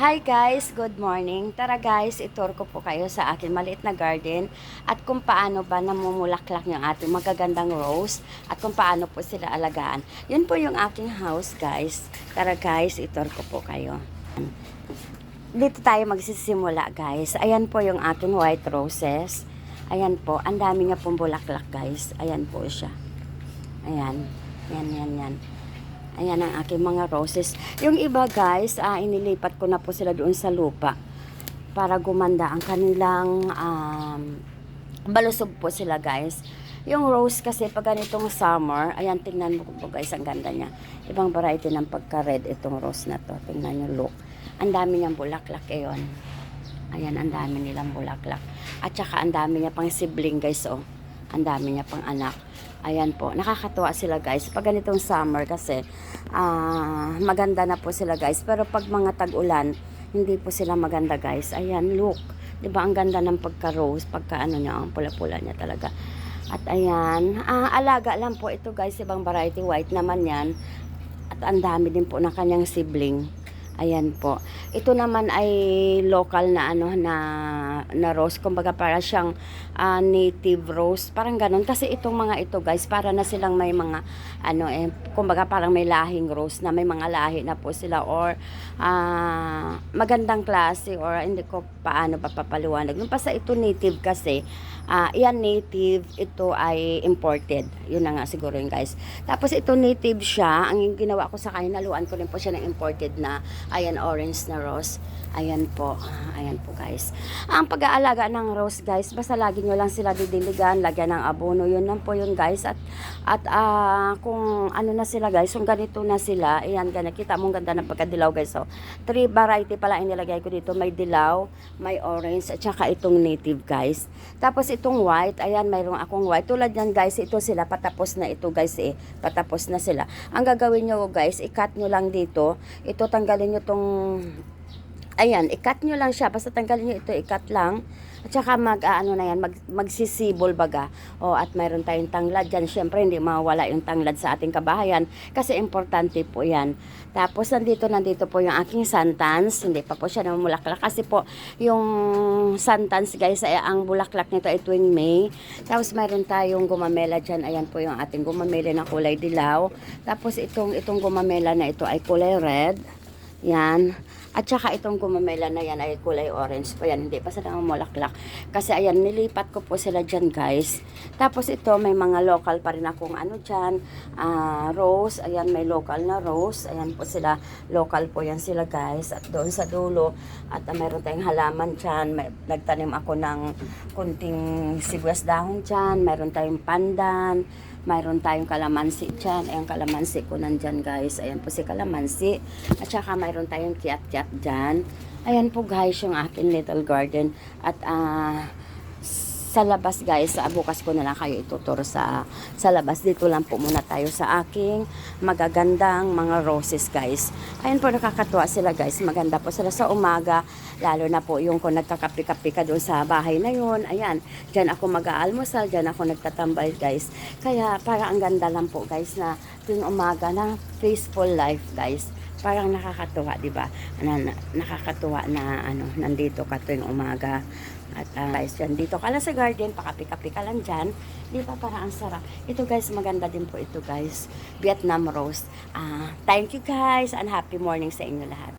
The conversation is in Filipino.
Hi guys, good morning. Tara guys, itur ko po kayo sa akin maliit na garden at kung paano ba namumulaklak yung ating magagandang rose at kung paano po sila alagaan. Yun po yung aking house guys. Tara guys, itur ko po kayo. Dito tayo magsisimula guys. Ayan po yung aking white roses. Ayan po, ang dami niya pong bulaklak guys. Ayan po siya. Ayan, yan, yan, yan. Ayan ang aking mga roses. Yung iba guys, ah, inilipat ko na po sila doon sa lupa para gumanda ang kanilang um, balusog po sila guys. Yung rose kasi pag ganitong summer, ayan tingnan mo po guys ang ganda niya. Ibang variety ng pagka-red itong rose na to. Tingnan niyo look. Ang dami niyang bulaklak ayon. Ayan, ang dami nilang bulaklak. At saka ang dami niya pang sibling guys oh. Ang dami niya pang anak. Ayan po, nakakatuwa sila guys. Pag ganitong summer kasi, ah, maganda na po sila guys. Pero pag mga tag-ulan, hindi po sila maganda guys. Ayan, look. 'Di ba ang ganda ng pagka-rose, pagka ano niya, ang pula-pula niya talaga. At ayan, ah, alaga lang po ito guys, ibang variety white naman yan. At ang dami din po ng kanyang sibling. Ayan po. Ito naman ay local na ano na na rose. Kumbaga para siyang ah, native rose. Parang ganun. Kasi itong mga ito guys, para na silang may mga ano eh, kumbaga parang may lahing rose na may mga lahi na po sila or ah, magandang klase or hindi ko paano pa papaliwanag. Yung pa sa ito native kasi, ah, yan native, ito ay imported. Yun na nga siguro yun guys. Tapos ito native siya. Ang ginawa ko sa kanya, naluan ko rin po siya ng imported na ayan orange na rose. Ayan po. Ayan po guys. Ang pag-aalaga ng rose guys, basta lagi nyo lang sila didiligan, lagyan ng abono. Yun lang po yun guys. At, at ah, kung ano na sila guys, kung ganito na sila, ayan, ganyan. Kita mo ang ganda ng pagkadilaw guys. So, three variety pala inilagay ko dito. May dilaw, may orange, at saka itong native guys. Tapos itong white, ayan, mayroong akong white. Tulad yan guys, ito sila, patapos na ito guys eh. Patapos na sila. Ang gagawin nyo guys, i-cut nyo lang dito. Ito tanggalin nyo tong ayan, i-cut nyo lang siya. Basta tanggalin nyo ito, i-cut lang. At saka mag, ah, ano na yan, mag, magsisibol baga. O, at mayroon tayong tanglad dyan. Siyempre, hindi mawala yung tanglad sa ating kabahayan. Kasi importante po yan. Tapos, nandito, nandito po yung aking santans. Hindi pa po siya namumulaklak. Kasi po, yung santans, guys, ay ang bulaklak nito ay tuwing May. Tapos, mayroon tayong gumamela dyan. Ayan po yung ating gumamela na kulay dilaw. Tapos, itong, itong gumamela na ito ay kulay red. Yan. At saka itong gumamela na yan ay kulay orange po yan. Hindi pa sila mamulaklak. Kasi ayan, nilipat ko po sila dyan guys. Tapos ito, may mga local pa rin akong ano dyan. ah, rose. Ayan, may local na rose. Ayan po sila. Local po yan sila guys. At doon sa dulo. At ah, mayroon tayong halaman dyan. May, nagtanim ako ng kunting sibuyas dahon dyan. Mayroon tayong pandan. Mayroon tayong kalamansi dyan. Ayan, kalamansi ko nandyan guys. Ayan po si kalamansi. At saka mayroon tayong kiat-kiat dyan. Ayan po guys yung akin little garden. At ah sa labas guys, sa bukas ko na lang kayo ituturo sa sa labas. Dito lang po muna tayo sa aking magagandang mga roses guys. Ayun po nakakatuwa sila guys. Maganda po sila sa umaga. Lalo na po yung kung nagkakapi-kapi ka doon sa bahay na yun. Ayan, dyan ako mag-aalmusal, dyan ako nagtatambay guys. Kaya para ang ganda lang po guys na tuwing umaga na peaceful life guys parang nakakatuwa, 'di ba? Na, na- nakakatuwa na ano, nandito ka tuwing umaga. At uh, guys, yan dito ka lang sa garden, pakapi-kapi ka lang dyan. Di ba, para ang sarap. Ito guys, maganda din po ito guys. Vietnam Rose. Ah, thank you guys and happy morning sa inyo lahat.